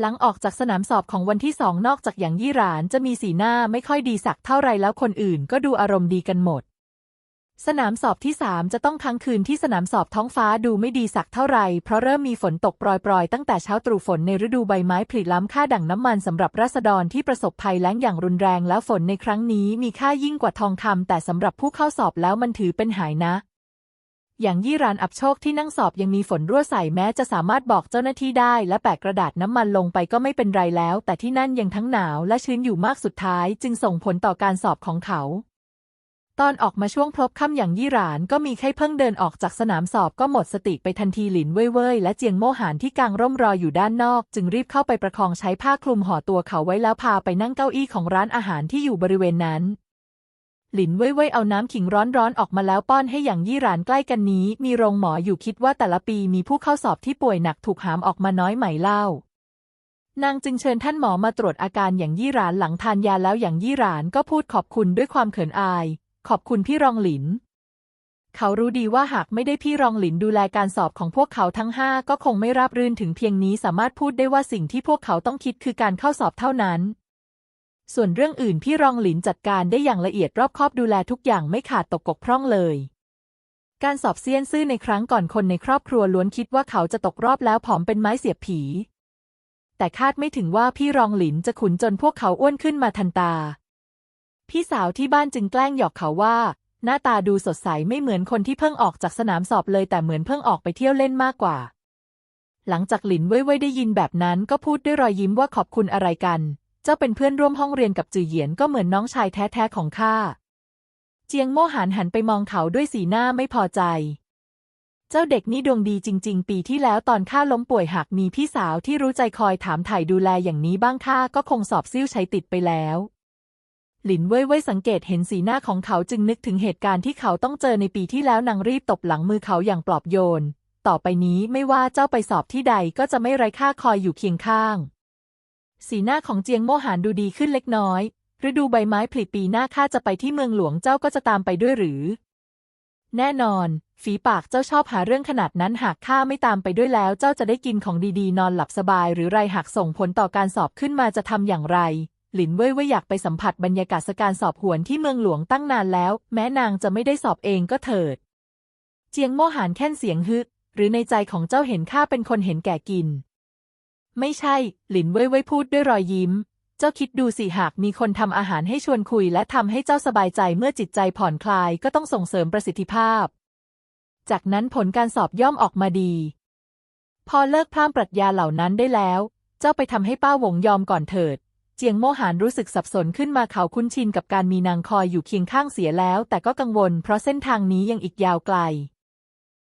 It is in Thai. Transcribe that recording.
หลังออกจากสนามสอบของวันที่สองนอกจากอย่างยี่หรานจะมีสีหน้าไม่ค่อยดีสักเท่าไรแล้วคนอื่นก็ดูอารมณ์ดีกันหมด สนามสอบที่สามจะต้องค้างคืนที่สนามสอบท้องฟ้าดูไม่ดีสักเท่าไรเพราะเริ่มมีฝนตกโปรยๆ ตั้งแต่เช้าตรู่ฝนในฤดูใบไม้ผลิล้ำค่าดั่งน้ำมันสำหรับราษฎรที่ประสบภัยแล้งอย่างรุนแรงแล้วฝนในครั้งนี้มีค่ายิ่งกว่าทองคำแต่สำหรับผู้เข้าสอบแล้วมันถือเป็นหายนะ อย่างยี่รานอับโชคที่นั่งสอบยังมีฝนรั่วใส่แม้จะสามารถบอกเจ้าหน้าที่ได้ และแปะกระดาษน้ำมันลงไปก็ไม่เป็นไรแล้ว แต่ที่นั่นยังทั้งหนาวและชื้นอยู่มากสุดท้าย จึงส่งผลต่อการสอบของเขา ตอนออกมาช่วงพลบค่ำอย่างยี่หรานก็มีแค่เพิ่งเดินออกจากสนามสอบก็หมดสติไปทันทีหลินเว่ยเว่ยและเจียงโมหานที่กางร่มรออยู่ด้านนอก จึงรีบเข้าไปประคองใช้ผ้าคลุมห่อตัวเขาไว้แล้วพาไปนั่งเก้าอี้ของร้านอาหารที่อยู่บริเวณนั้น หลินเว่ยเว่ยเอาน้ำขิงร้อนๆออกมาแล้วป้อนให้อย่างยี่หรานใกล้กันนี้ มีโรงหมออยู่คิดว่าแต่ละปีมีผู้เข้าสอบที่ป่วยหนักถูกหามออกมาน้อยไหมเล่านางจึงเชิญท่านหมอมาตรวจอาการอย่างยี่หรานหลังทานยาแล้วอย่างยี่หรานก็พูดขอบคุณด้วยความเขินอาย ขอบคุณพี่รองหลิน เขารู้ดีว่าหากไม่ได้พี่รองหลินดูแลการสอบของพวกเขาทั้งห้าก็คงไม่ราบรื่นถึงเพียงนี้สามารถพูดได้ว่าสิ่งที่พวกเขาต้องคิดคือการเข้าสอบเท่านั้น ส่วนเรื่องอื่นพี่รองหลินจัดการได้อย่างละเอียดรอบคอบดูแลทุกอย่างไม่ขาดตกกกพร่องเลย การสอบเซียนซื่อในครั้งก่อนคนในครอบครัวล้วนคิดว่าเขาจะตกรอบแล้วผอมเป็นไม้เสียบผี แต่คาดไม่ถึงว่าพี่รองหลินจะขุนจนพวกเขาอ้วนขึ้นมาทันตา พี่สาวที่บ้านจึงแกล้งหยอกเขาว่า หน้าตาดูสดใสไม่เหมือนคนที่เพิ่งออกจากสนามสอบเลยแต่เหมือนเพิ่งออกไปเที่ยวเล่นมากกว่า หลังจากหลินเว่ยเว่ยได้ยินแบบนั้นก็พูดด้วยรอยยิ้มว่าขอบคุณอะไรกัน เจ้าเป็นเพื่อนร่วมห้องเรียนกับจือเหยียนก็เหมือนน้องชายแท้ๆของข้า เจียงโม่หานหันไปมองเขาด้วยสีหน้าไม่พอใจ เจ้าเด็กนี่ดวงดีจริง ๆ ปีที่แล้วตอนข้าล้มป่วยหากมีพี่สาวที่รู้ใจคอยถามถ่ายดูแลอย่างนี้บ้างข้าก็คงสอบซิ่วใช้ติดไปแล้ว หลินเว่ยเว่ยสังเกตเห็นสีหน้าของเขาจึงนึกถึงเหตุการณ์ที่เขาต้องเจอในปีที่แล้วนางรีบตบหลังมือเขาอย่างปลอบโยน ต่อไปนี้ไม่ว่าเจ้าไปสอบที่ใดก็จะไม่ไร้ค่าคอยอยู่เคียงข้าง สีหน้าของเจียงโมหานดูดีขึ้นเล็กน้อย ฤดูใบไม้ผลิปีหน้าข้าจะไปที่เมืองหลวงเจ้าก็จะตามไปด้วยหรือ แน่นอน ฝีปากเจ้าชอบหาเรื่องขนาดนั้นหากข้าไม่ตามไปด้วยแล้ว เจ้าจะได้กินของดีๆ นอนหลับสบาย หรือไรหากส่งผลต่อการสอบขึ้นมาจะทำอย่างไร หลินเว่ยเว่ยอยากไปสัมผัสบรรยากาศการสอบหวนที่เมืองหลวงตั้งนานแล้ว แม้นางจะไม่ได้สอบเองก็เถิด เจียงโมหานแค่นเสียงฮึดหรือในใจของเจ้าเห็นข้าเป็นคนเห็นแก่กิน ไม่ใช่ หลินเว่ยเว่ยพูดด้วยรอยยิ้ม เจ้าคิดดูสิหากมีคนทำอาหารให้ชวนคุยและทำให้เจ้าสบายใจเมื่อจิตใจผ่อนคลายก็ต้องส่งเสริมประสิทธิภาพ จากนั้นผลการสอบย่อมออกมาดี พอเลิกพร่ำปรัชญาเหล่านั้นได้แล้ว เจ้าไปทำให้ป้าหวงยอมก่อนเถิด เจียงโมหานรู้สึกสับสนขึ้นมาเขาคุ้นชินกับการมีนางคอยอยู่เคียงข้างเสียแล้ว แต่ก็กังวลเพราะเส้นทางนี้ยังอีกยาวไกล